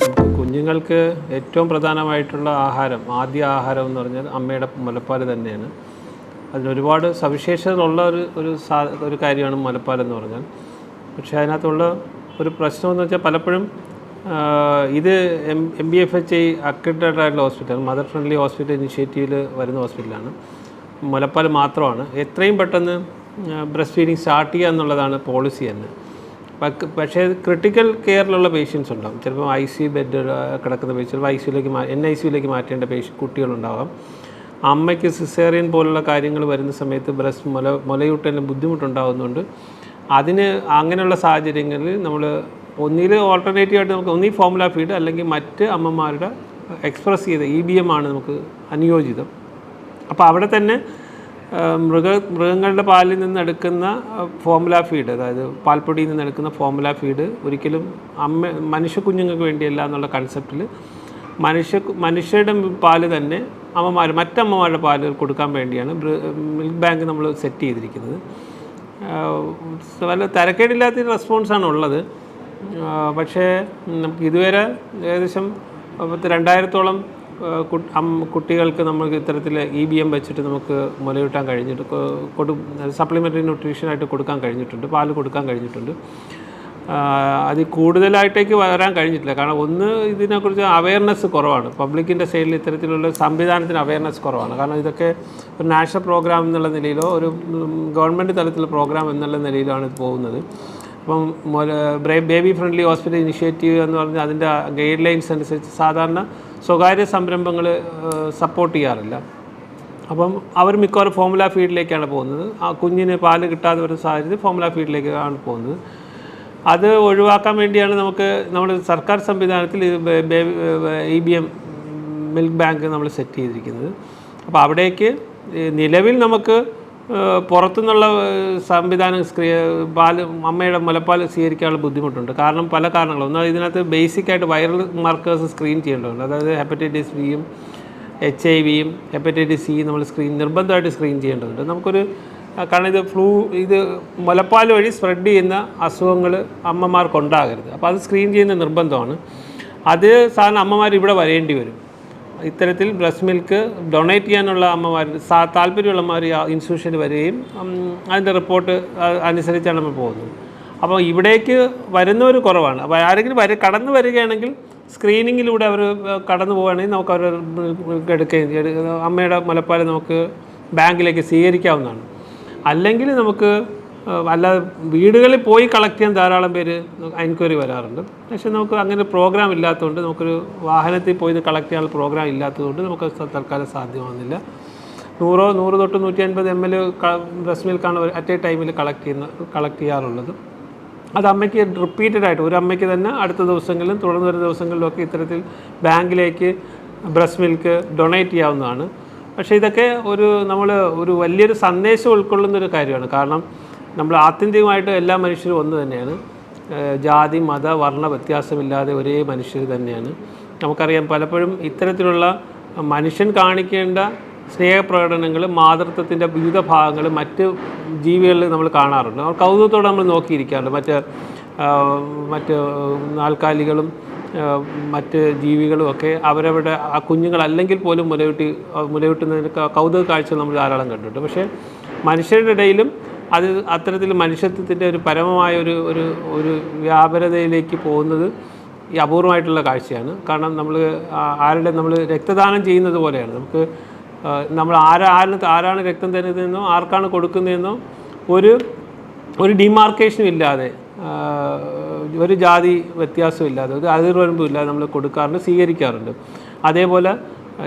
കുഞ്ഞുങ്ങൾക്ക് ഏറ്റവും പ്രധാനമായിട്ടുള്ള ആഹാരം ആദ്യ ആഹാരം എന്ന് പറഞ്ഞാൽ അമ്മയുടെ മുലപ്പാൽ തന്നെയാണ്. അതിനൊരുപാട് സവിശേഷതകളുള്ള ഒരു ഒരു സാ ഒരു കാര്യമാണ് മുലപ്പാൽ എന്ന് പറഞ്ഞാൽ. പക്ഷേ അതിനകത്തുള്ള ഒരു പ്രശ്നമെന്ന് വെച്ചാൽ പലപ്പോഴും ഇത് M M B F H I accredited hospital mother friendly hospital ഇനിഷ്യേറ്റീവിൽ വരുന്ന ഹോസ്പിറ്റലാണ്. മുലപ്പാൽ മാത്രമാണ്. എത്രയും പെട്ടെന്ന് ബ്രസ്റ്റ് ഫീഡിങ് സ്റ്റാർട്ട് ചെയ്യുക എന്നുള്ളതാണ് പോളിസി തന്നെ. പക്ഷേ ക്രിട്ടിക്കൽ കെയറിലുള്ള പേഷ്യൻസ് ഉണ്ടാകും ചിലപ്പോൾ ഐ സി ബെഡ് കിടക്കുന്ന പേഷ്യൻ ഐ സിയിലേക്ക് എൻ ഐ സിയിലേക്ക് മാറ്റേണ്ട പേഷ്യൻ കുട്ടികളുണ്ടാവാം. അമ്മയ്ക്ക് സിസേറിയൻ പോലുള്ള കാര്യങ്ങൾ വരുന്ന സമയത്ത് ബ്രസ്റ്റ് മുല മുലയൂട്ടലിന് ബുദ്ധിമുട്ടുണ്ടാകുന്നുണ്ട് അതിന് അങ്ങനെയുള്ള സാഹചര്യങ്ങളിൽ നമ്മൾ ഒന്നിൽ ഓൾട്ടർനേറ്റീവ് ആയിട്ട് നമുക്ക് ഒന്നീ ഫോമുല ഫീഡ് അല്ലെങ്കിൽ മറ്റ് അമ്മമാരുടെ എക്സ്പ്രസ് ചെയ്ത ഇ ബി എം ആണ് നമുക്ക് അനുയോജിതം അപ്പോൾ അവിടെ തന്നെ മൃഗ മൃഗങ്ങളുടെ പാലിൽ നിന്നെടുക്കുന്ന ഫോമുല ഫീഡ് അതായത് പാൽപ്പൊടിയിൽ നിന്ന് എടുക്കുന്ന ഫോമുല ഫീഡ് ഒരിക്കലും അമ്മ മനുഷ്യ കുഞ്ഞുങ്ങൾക്ക് വേണ്ടിയല്ല എന്നുള്ള കൺസെപ്റ്റിൽ മനുഷ്യ മനുഷ്യരുടെ പാൽ തന്നെ അമ്മമാർ മറ്റമ്മമാരുടെ പാൽ കൊടുക്കാൻ വേണ്ടിയാണ് മിൽക്ക് ബാങ്ക് നമ്മൾ സെറ്റ് ചെയ്തിരിക്കുന്നത്. നല്ല തരക്കേടില്ലാത്ത റെസ്പോൺസാണ് ഉള്ളത്. പക്ഷേ നമുക്ക് ഇതുവരെ ഏകദേശം രണ്ടായിരത്തോളം കുട്ടികൾക്ക് നമുക്ക് ഇത്തരത്തിൽ ഇ ബി എം വെച്ചിട്ട് നമുക്ക് മുലയൂട്ടാൻ കഴിഞ്ഞിട്ട് കൊടു സപ്ലിമെന്ററി ന്യൂട്രീഷനായിട്ട് കൊടുക്കാൻ കഴിഞ്ഞിട്ടുണ്ട് പാൽ കൊടുക്കാൻ കഴിഞ്ഞിട്ടുണ്ട്. അത് കൂടുതലായിട്ടേക്ക് വരാൻ കഴിഞ്ഞിട്ടില്ല. കാരണം ഒന്ന് ഇതിനെക്കുറിച്ച് അവയർനെസ് കുറവാണ്. പബ്ലിക്കിന്റെ സൈഡിൽ ഇത്തരത്തിലുള്ള സംവിധാനത്തിന് അവയർനെസ് കുറവാണ്. കാരണം ഇതൊക്കെ ഒരു നാഷണൽ പ്രോഗ്രാം എന്നുള്ള നിലയിലോ ഒരു ഗവൺമെന്റ് തലത്തിലുള്ള പ്രോഗ്രാം എന്നുള്ള നിലയിലാണ് ഇത് പോകുന്നത്. അപ്പം ബേബി ഫ്രണ്ട്ലി ഹോസ്പിറ്റൽ ഇനിഷ്യേറ്റീവ് എന്ന് പറഞ്ഞാൽ അതിന്റെ ഗൈഡ് ലൈൻസ് അനുസരിച്ച് സാധാരണ സ്വകാര്യ സംരംഭങ്ങൾ സപ്പോർട്ട് ചെയ്യാറില്ല. അപ്പം അവർ മിക്കവാറും ഫോമുല ഫീഡിലേക്കാണ് പോകുന്നത്. ആ കുഞ്ഞിന് പാൽ കിട്ടാതെ വരുന്ന സാഹചര്യത്തിൽ ഫോമുല ഫീഡിലേക്കാണ് പോകുന്നത്. അത് ഒഴിവാക്കാൻ വേണ്ടിയാണ് നമുക്ക് നമ്മൾ സർക്കാർ സംവിധാനത്തിൽ E B M milk bank നമ്മൾ സെറ്റ് ചെയ്തിരിക്കുന്നത്. അപ്പോൾ അവിടേക്ക് നിലവിൽ നമുക്ക് പുറത്തുനിന്നുള്ള സംവിധാനം സ്ക്രീ പാൽ അമ്മയുടെ മുലപ്പാൽ സ്വീകരിക്കാനുള്ള ബുദ്ധിമുട്ടുണ്ട്. കാരണം പല കാരണങ്ങളും. ഒന്ന് ഇതിനകത്ത് ബേസിക്കായിട്ട് വൈറൽ മാർക്കേഴ്സ് സ്ക്രീൻ ചെയ്യേണ്ടതുണ്ട്. അതായത് ഹെപ്പറ്റൈറ്റിസ് ബിയും എച്ച് ഐ വിയും ഹെപ്പറ്റൈറ്റിസ് സി നമ്മൾ സ്ക്രീൻ നിർബന്ധമായിട്ട് സ്ക്രീൻ ചെയ്യേണ്ടതുണ്ട്. നമുക്കൊരു കാരണം ഇത് ഫ്ലൂ ഇത് മുലപ്പാൽ വഴി സ്പ്രെഡ് ചെയ്യുന്ന അസുഖങ്ങൾ അമ്മമാർക്കുണ്ടാകരുത്. അപ്പോൾ അത് സ്ക്രീൻ ചെയ്യുന്ന നിർബന്ധമാണ്. അത് സാധാരണ അമ്മമാർ ഇവിടെ വരേണ്ടി വരും. ഇത്തരത്തിൽ ബ്രസ്റ്റ് മിൽക്ക് ഡൊണേറ്റ് ചെയ്യാനുള്ള അമ്മമാർ താല്പര്യമുള്ള അമ്മമാർ ഇൻസ്റ്റിറ്റ്യൂഷനിൽ വരികയും അതിന്റെ റിപ്പോർട്ട് അനുസരിച്ചാണ് നമ്മൾ പോകുന്നത്. അപ്പോൾ ഇവിടേക്ക് വരുന്നവർ കുറവാണ്. അപ്പോൾ ആരെങ്കിലും വരെ കടന്നു വരികയാണെങ്കിൽ സ്ക്രീനിങ്ങിലൂടെ അവർ കടന്നു പോവുകയാണെങ്കിൽ നമുക്ക് അവർ എടുക്കുകയും എടു- അമ്മയുടെ മുലപ്പാൽ നമുക്ക് ബാങ്കിലേക്ക് സ്വീകരിക്കാവുന്നതാണ്. അല്ലെങ്കിൽ നമുക്ക് അല്ലാതെ വീടുകളിൽ പോയി കളക്ട് ചെയ്യാൻ ധാരാളം പേര് എൻക്വയറി വരാറുണ്ട്. പക്ഷേ നമുക്ക് അങ്ങനെ പ്രോഗ്രാം ഇല്ലാത്തതുകൊണ്ട് നമുക്കൊരു വാഹനത്തിൽ പോയി ഇത് കളക്ട് ചെയ്യാനുള്ള പ്രോഗ്രാം ഇല്ലാത്തതുകൊണ്ട് നമുക്ക് തൽക്കാലം സാധ്യമാകുന്നില്ല നൂറോ നൂറ് തൊട്ട് നൂറ്റി അൻപത് M L breast at a ടൈമിൽ കളക്ട് ചെയ്യുന്ന കളക്ട് ചെയ്യാറുള്ളത്. അത് അമ്മയ്ക്ക് റിപ്പീറ്റഡ് ആയിട്ട് ഒരു അമ്മയ്ക്ക് തന്നെ അടുത്ത ദിവസങ്ങളിലും തുടർന്ന് വരുന്ന ദിവസങ്ങളിലൊക്കെ ഇത്തരത്തിൽ ബാങ്കിലേക്ക് ബ്രസ്റ്റ് മിൽക്ക് ഡൊണേറ്റ് ചെയ്യാവുന്നതാണ്. പക്ഷേ ഇതൊക്കെ ഒരു നമ്മൾ ഒരു വലിയൊരു സന്ദേശം ഉൾക്കൊള്ളുന്ന ഒരു കാര്യമാണ്. കാരണം നമ്മൾ ആത്യന്തികമായിട്ട് എല്ലാ മനുഷ്യരും ഒന്ന് തന്നെയാണ്. ജാതി മത വർണ വ്യത്യാസമില്ലാതെ ഒരേ മനുഷ്യർ തന്നെയാണ്. നമുക്കറിയാം പലപ്പോഴും ഇത്തരത്തിലുള്ള മനുഷ്യൻ കാണിക്കേണ്ട സ്നേഹപ്രകടനങ്ങൾ മാതൃത്വത്തിന്റെ വിവിധ ഭാഗങ്ങൾ മറ്റ് ജീവികളിൽ നമ്മൾ കാണാറുണ്ട്. അവർ കൗതുകത്തോടെ നമ്മൾ നോക്കിയിരിക്കാറുണ്ട്. മറ്റ് മറ്റ് നാൽക്കാലികളും മറ്റ് ജീവികളും ഒക്കെ അവരവരുടെ ആ കുഞ്ഞുങ്ങളല്ലെങ്കിൽ പോലും മുലയൂട്ടി മുലയൂട്ടുന്നതിന് കൗതുക കാഴ്ച നമ്മൾ ധാരാളം കണ്ടിട്ടുണ്ട്. പക്ഷേ മനുഷ്യരുടെ ഇടയിലും അത് അത്തരത്തിൽ മനുഷ്യത്വത്തിന്റെ ഒരു പരമമായ ഒരു ഒരു ഒരു വ്യാപരതയിലേക്ക് പോകുന്നത് ഈ അപൂർവമായിട്ടുള്ള കാഴ്ചയാണ്. കാരണം നമ്മൾ ആരുടെ നമ്മൾ രക്തദാനം ചെയ്യുന്നത് പോലെയാണ്. നമുക്ക് നമ്മൾ ആരാ ആരിന് ആരാണ് രക്തം തരുന്നതെന്നോ ആർക്കാണ് കൊടുക്കുന്നതെന്നോ ഒരു ഒരു ഡിമാർക്കേഷനും ഇല്ലാതെ ഒരു ജാതി വ്യത്യാസമില്ലാതെ ഒരു അതിർവരമ്പും ഇല്ലാതെ നമ്മൾ കൊടുക്കാറുണ്ട് സ്വീകരിക്കാറുണ്ട്. അതേപോലെ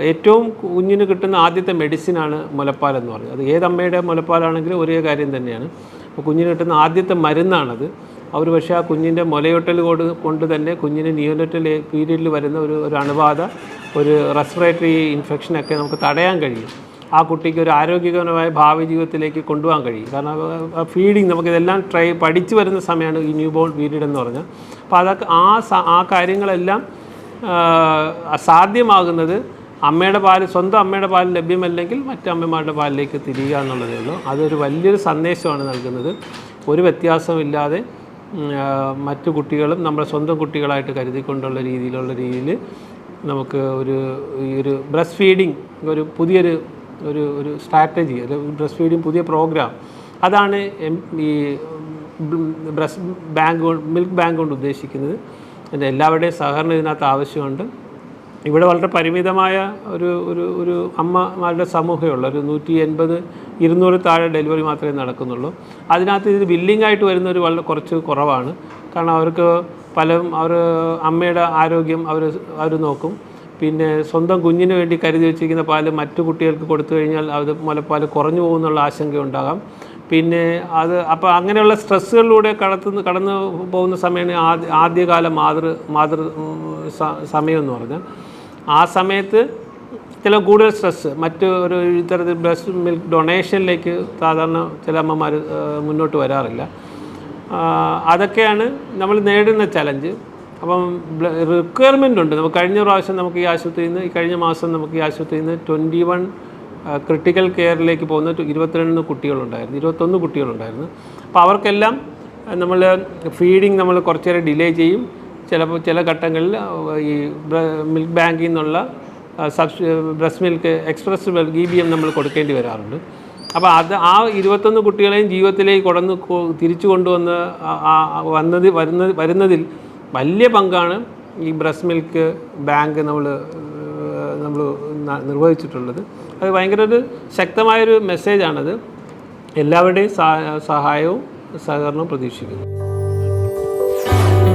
ഏറ്റവും കുഞ്ഞിന് കിട്ടുന്ന ആദ്യത്തെ മെഡിസിനാണ് മുലപ്പാൽ എന്ന് പറയുന്നത്. അത് ഏതമ്മയുടെ മുലപ്പാലാണെങ്കിലും ഒരേ കാര്യം തന്നെയാണ്. അപ്പോൾ കുഞ്ഞിന് കിട്ടുന്ന ആദ്യത്തെ മരുന്നാണത്. അവർ പക്ഷേ ആ കുഞ്ഞിന്റെ മുലയൊട്ടൽ കൊണ്ട് കൊണ്ട് തന്നെ കുഞ്ഞിന് നിയോനറ്റൽ പീരീഡിൽ വരുന്ന ഒരു ഒരു അണുബാധ ഒരു റെസ്പിറേറ്ററി ഇൻഫെക്ഷനൊക്കെ നമുക്ക് തടയാൻ കഴിയും. ആ കുട്ടിക്ക് ഒരു ആരോഗ്യകരമായ ഭാവി ജീവിതത്തിലേക്ക് കൊണ്ടുപോകാൻ കഴിയും. കാരണം ഫീഡിങ് നമുക്കിതെല്ലാം ട്രൈ പഠിച്ചു വരുന്ന സമയമാണ് ഈ ന്യൂ ബോൺ പീരീഡ് എന്ന് പറഞ്ഞാൽ. അപ്പോൾ അതൊക്കെ ആ ആ കാര്യങ്ങളെല്ലാം സാധ്യമാകുന്നത് അമ്മയുടെ പാൽ സ്വന്തം അമ്മയുടെ പാൽ ലഭ്യമല്ലെങ്കിൽ മറ്റമ്മമാരുടെ പാലിലേക്ക് തിരിയുക എന്നുള്ളതേ ഉള്ളൂ. അതൊരു വലിയൊരു സന്ദേശമാണ് നൽകുന്നത്. ഒരു വ്യത്യാസമില്ലാതെ മറ്റു കുട്ടികളും നമ്മുടെ സ്വന്തം കുട്ടികളായിട്ട് കരുതിക്കൊണ്ടുള്ള രീതിയിലുള്ള രീതിയിൽ നമുക്ക് ഒരു ഈ ഒരു ബ്രസ്റ്റ് ഫീഡിങ് ഒരു പുതിയൊരു ഒരു ഒരു സ്ട്രാറ്റജി ഒരു ബ്രസ്റ്റ് ഫീഡിങ് പുതിയ പ്രോഗ്രാം. അതാണ് ഈ ബ്രസ്റ്റ് ബാങ്ക് മിൽക്ക് ബാങ്ക് കൊണ്ട് ഉദ്ദേശിക്കുന്നത്. അതിന്റെ എല്ലാവരുടെയും സഹകരണം ഇതിനകത്ത് ആവശ്യമുണ്ട്. ഇവിടെ വളരെ പരിമിതമായ ഒരു ഒരു ഒരു അമ്മമാരുടെ സമൂഹമുള്ള ഒരു നൂറ്റി എൺപത് ഇരുന്നൂറ് താഴെ ഡെലിവറി മാത്രമേ നടക്കുന്നുള്ളൂ. അതിനകത്ത് ഇത് ബില്ലിംഗ് ആയിട്ട് വരുന്നവർ വളരെ കുറച്ച് കുറവാണ്. കാരണം അവർക്ക് പലരും അവർ അമ്മയുടെ ആരോഗ്യം അവർ അവർ നോക്കും. പിന്നെ സ്വന്തം കുഞ്ഞിന് വേണ്ടി കരുതി വെച്ചിരിക്കുന്ന പാൽ മറ്റു കുട്ടികൾക്ക് കൊടുത്തു കഴിഞ്ഞാൽ അത് മുലപ്പാൽ കുറഞ്ഞു പോകുന്നുള്ള ആശങ്കയുണ്ടാകാം പിന്നെ അത് അപ്പോൾ അങ്ങനെയുള്ള സ്ട്രെസ്സുകളിലൂടെ കടത്തുന്ന കടന്നു പോകുന്ന സമയമാണ് ആദ്യ ആദ്യകാല മാതൃ മാതൃ സമയം എന്ന് പറഞ്ഞാൽ. ആ സമയത്ത് ചില കൂടുതൽ സ്ട്രെസ്സ് മറ്റു ഒരു ഇത്തരത്തിൽ ബ്രസ്റ്റ് മിൽക്ക് ഡൊണേഷനിലേക്ക് സാധാരണ ചില അമ്മമാർ മുന്നോട്ട് വരാറില്ല. അതൊക്കെയാണ് നമ്മൾ നേടുന്ന ചലഞ്ച്. അപ്പം റിക്വയർമെന്റ് ഉണ്ട്. നമുക്ക് കഴിഞ്ഞ പ്രാവശ്യം നമുക്ക് ഈ ആശുപത്രിയിൽ നിന്ന് ഈ കഴിഞ്ഞ മാസം നമുക്ക് ഈ ആശുപത്രിയിൽ നിന്ന് ട്വന്റി വൺ ക്രിട്ടിക്കൽ കെയറിലേക്ക് പോകുന്ന ഇരുപത്തിരണ്ട് കുട്ടികളുണ്ടായിരുന്നു. ഇരുപത്തൊന്ന് കുട്ടികളുണ്ടായിരുന്നു. അപ്പോൾ അവർക്കെല്ലാം നമ്മൾ ഫീഡിങ് നമ്മൾ കുറച്ചേരെ ഡിലേ ചെയ്യും. ചിലപ്പോൾ ചില ഘട്ടങ്ങളിൽ ഈ മിൽക്ക് ബാങ്കിൽ നിന്നുള്ള subs breast milk express milk E B M നമ്മൾ കൊടുക്കേണ്ടി വരാറുണ്ട്. അപ്പോൾ അത് ആ ഇരുപത്തൊന്ന് കുട്ടികളെയും ജീവിതത്തിലേക്ക് കൊടന്ന് തിരിച്ചു കൊണ്ടുവന്ന് വന്നത് വരുന്ന വരുന്നതിൽ വലിയ പങ്കാണ് ഈ ബ്രസ്റ്റ് മിൽക്ക് ബാങ്ക് നമ്മൾ നമ്മൾ നിർവഹിച്ചിട്ടുള്ളത്. അത് ഭയങ്കര ഒരു ശക്തമായൊരു മെസ്സേജാണത്. എല്ലാവരുടെയും സഹാ- സഹായവും സഹകരണവും പ്രതീക്ഷിക്കുന്നു.